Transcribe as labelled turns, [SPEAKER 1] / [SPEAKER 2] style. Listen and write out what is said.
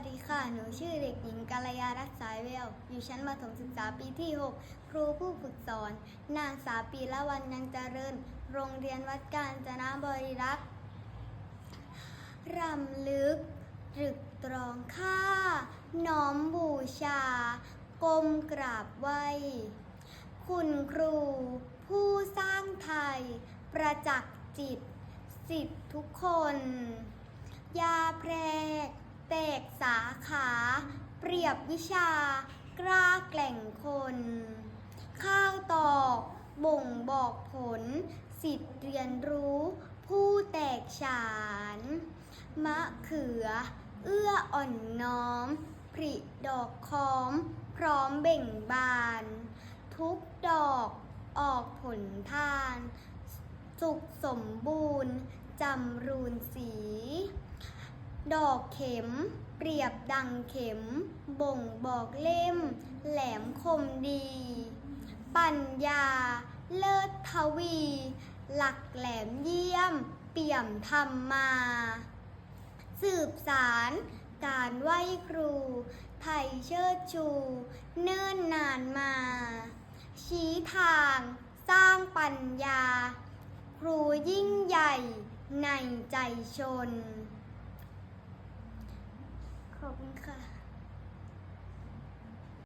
[SPEAKER 1] วัสดีค่ะ หนูชื่อเด็กหญิงกาลยารักษายเวลอยู่ชั้นมัธยมศึกษาปีที่ 6 ครูผู้ฝึกสอน นางสาวปีละวันยังเจริญ โรงเรียนวัดกาญจนบริรักษ์รำลึกตรึกตรองค่า น้อมบูชาก้มกราบไหวคุณครู ผู้สร้างไทย ประจักษ์จิต สิทธิทุกคน ยาแพรก เรียบวิชากล้าแกล่งคน ข้าวตอกบ่งบอกผล สิทธิเรียนรู้ผู้แตกฉาน มะเขือ เอื้ออ่อนน้อมผริดอกค้อม พร้อมเบ่งบาน ทุกดอกออกผลทาน สุขสมบูรณ์จำรูนสี ดอกเข็ม เปรียบดังเข็ม บ่งบอกเล่ม แหลมคมดี ปัญญา เลิศทวี หลักแหลมเยี่ยม เปี่ยมธรรมมา สืบสารการไหว้ครู ไทยเชิดชู เนิ่นนานมา ชี้ทางสร้างปัญญา ครูยิ่งใหญ่ในใจชน ขอบคุณค่ะ